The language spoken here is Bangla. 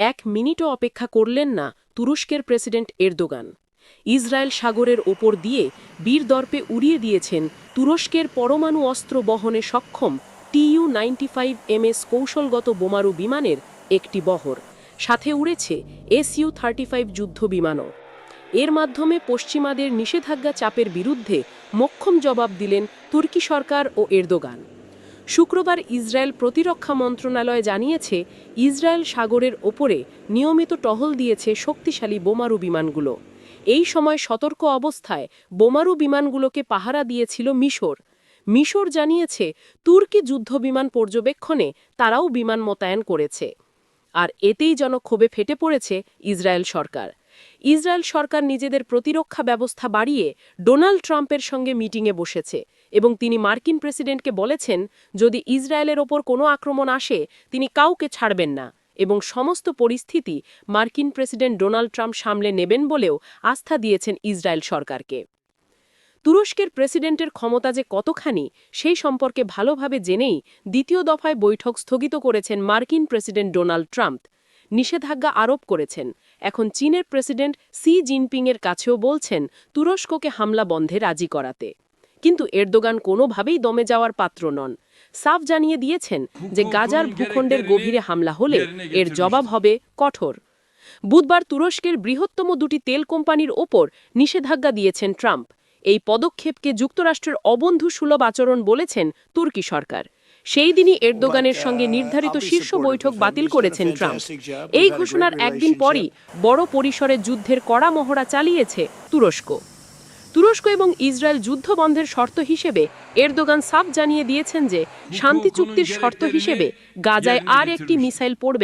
এক মিনিটও অপেক্ষা করলেন না তুরস্কের প্রেসিডেন্ট এরদোগান। ইসরায়েল সাগরের ওপর দিয়ে বীরদর্পে উড়িয়ে দিয়েছেন তুরস্কের পরমাণু অস্ত্র বহনে সক্ষম টিইউ নাইনটি ফাইভ এমএস কৌশলগত বোমারু বিমানের একটি বহর। সাথে উড়েছে এসইউ থার্টি ফাইভ যুদ্ধ বিমানও। এর মাধ্যমে পশ্চিমাদের নিষেধাজ্ঞা চাপের বিরুদ্ধে মক্ষম জবাব দিলেন তুর্কি সরকার ও এরদোগান। শুক্রবার ইসরায়েল প্রতিরক্ষা মন্ত্রণালয় জানিয়েছে, ইসরায়েল সাগরের ওপরে নিয়মিত টহল দিয়েছে শক্তিশালী বোমারু বিমানগুলো। এই সময় সতর্ক অবস্থায় বোমারু বিমানগুলোকে পাহারা দিয়েছিল মিশর। মিশর জানিয়েছে, তুর্কি যুদ্ধবিমান পর্যবেক্ষণে তারাও বিমান মোতায়েন করেছে। আর এতেই যেন ক্ষোভে ফেটে পড়েছে ইসরায়েল সরকার। ইসরায়েল সরকার নিজেদের প্রতিরক্ষা ব্যবস্থা বাড়িয়ে ডোনাল্ড ট্রাম্পের সঙ্গে মিটিংয়ে বসেছে এবং তিনি মার্কিন প্রেসিডেন্টকে বলেছেন, যদি ইসরায়েলের ওপর কোনো আক্রমণ আসে, তিনি কাউকে ছাড়বেন না এবং সমস্ত পরিস্থিতি মার্কিন প্রেসিডেন্ট ডোনাল্ড ট্রাম্প সামলে নেবেন বলেও আস্থা দিয়েছেন ইসরায়েল সরকারকে। তুরস্কের প্রেসিডেন্টের ক্ষমতা যে কতখানি, সেই সম্পর্কে ভালোভাবে জেনেই দ্বিতীয় দফায় বৈঠক স্থগিত করেছেন মার্কিন প্রেসিডেন্ট ডোনাল্ড ট্রাম্প। নিষেধাজ্ঞা আরোপ করেছেন। এখন চীনের প্রেসিডেন্ট সি জিনপিংয়ের কাছেও বলছেন তুরস্ককে হামলা বন্ধে রাজি করাতে। কিন্তু এরদোগান কোনোভাবেই দমে যাওয়ার পাত্র নন। সাফ জানিয়ে দিয়েছেন যে গাজার ভূখণ্ডের গভীরে হামলা হলে এর জবাব হবে কঠোর। বুধবার তুরস্কের বৃহত্তম দুটি তেল কোম্পানির ওপর নিষেধাজ্ঞা দিয়েছেন ট্রাম্প। এই পদক্ষেপকে যুক্তরাষ্ট্রের অবন্ধু সুলভ আচরণ বলেছেন তুর্কি সরকার। সেই দিনই এরদোগানের সঙ্গে নির্ধারিত শীর্ষ বৈঠক বাতিল করেছেন ট্রাম্প। এই ঘোষণার একদিন পরই বড় পরিসরে যুদ্ধের কড়া মহড়া চালিয়েছে তুরস্ক। তুরস্ক এবং ইসরায়েল যুদ্ধ বন্ধের শর্ত হিসেবে এরদোগান সাফ জানিয়ে দিয়েছেন যে শান্তি চুক্তির শর্ত হিসেবে গাজায় আর একটি মিসাইল পড়বে